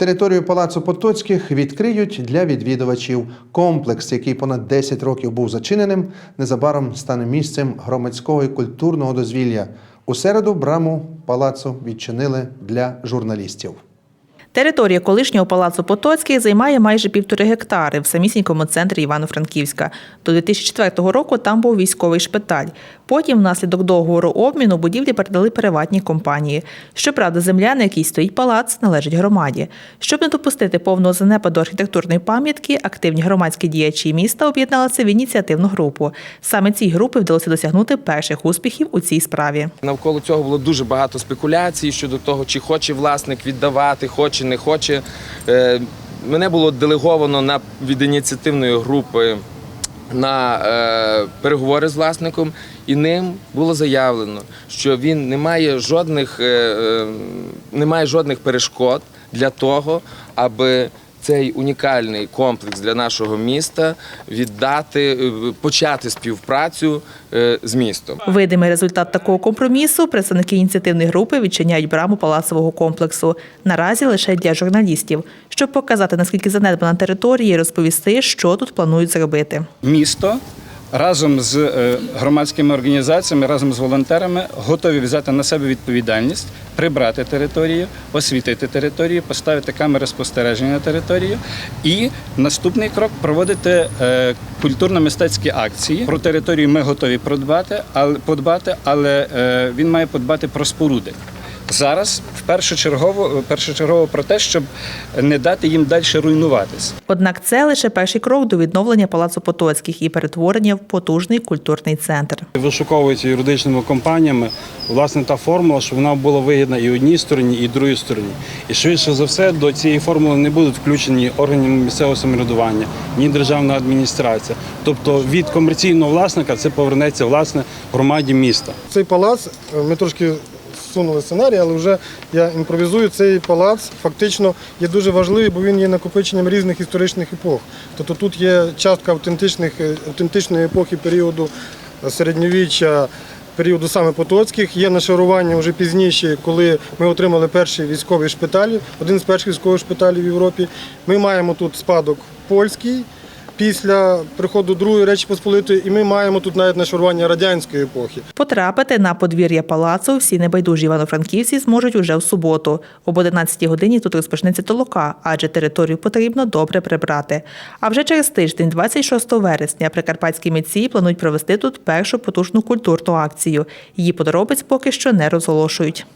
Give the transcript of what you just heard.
Територію палацу Потоцьких відкриють для відвідувачів. Комплекс, який понад 10 років був зачиненим, незабаром стане місцем громадського і культурного дозвілля. У середу браму палацу відчинили для журналістів. Територія колишнього палацу Потоцький займає майже півтори гектари в самісінькому центрі Івано-Франківська. До 2004 року там був військовий шпиталь. Потім, внаслідок договору обміну, будівлі передали приватній компанії. Щоправда, земля, на якій стоїть палац, належить громаді. Щоб не допустити повного занепаду архітектурної пам'ятки, активні громадські діячі міста об'єдналися в ініціативну групу. Саме цій групі вдалося досягнути перших успіхів у цій справі. Навколо цього було дуже багато спекуляцій щодо того, чи хоче власник віддавати, хоче, не хоче. Е, Мене було делеговано на, від ініціативної групи на е, переговори з власником, і ним було заявлено, що він не має жодних, е, е, не має жодних перешкод для того, аби цей унікальний комплекс для нашого міста віддати, е, почати співпрацю е, з містом. Видимий результат такого компромісу представники ініціативної групи відчиняють браму палацового комплексу. Наразі лише для журналістів, щоб показати наскільки занедбана територія і розповісти, що тут планують зробити. місто разом з е, громадськими організаціями, разом з волонтерами готові взяти на себе відповідальність, прибрати територію, освітити територію, поставити камери спостереження на територію. І наступний крок проводити е, культурно-мистецькі акції. Про територію ми готові подбати, але подбати, але е, він має подбати про споруди. Зараз в першочергово, першочергово про те, щоб не дати їм далі руйнуватись. Однак це лише перший крок до відновлення палацу Потоцьких і перетворення в потужний культурний центр. Вишуковується юридичними компаніями власне та формула, щоб вона була вигідна і одній стороні, і другій стороні. І швидше за все до цієї формули не будуть включені органи місцевого самоврядування, ні державна адміністрація. Тобто від комерційного власника це повернеться власне громаді міста. Цей палац, е, ми трошки зсунули сценарій, але вже я імпровізую. Цей палац фактично є дуже важливий, бо він є накопиченням різних історичних епох. Тобто тут є частка автентичних, е, автентичної епохи періоду е, середньовіччя. Періоду саме Потоцьких є нашарування вже пізніше, коли ми отримали перший військовий шпиталь, один з перших військових шпиталів в Європі. Ми маємо тут спадок польський після приходу Другої Речі Посполитої, і ми маємо тут навіть нашарування радянської епохи. Потрапити на подвір'я палацу всі небайдужі івано-франківці зможуть уже в суботу. Об 11 годині тут розпочнеться толока, адже територію потрібно добре прибрати. А вже через тиждень, 26 вересня, прикарпатські митці планують провести тут першу потужну культурну акцію. Її подробиць поки що не розголошують.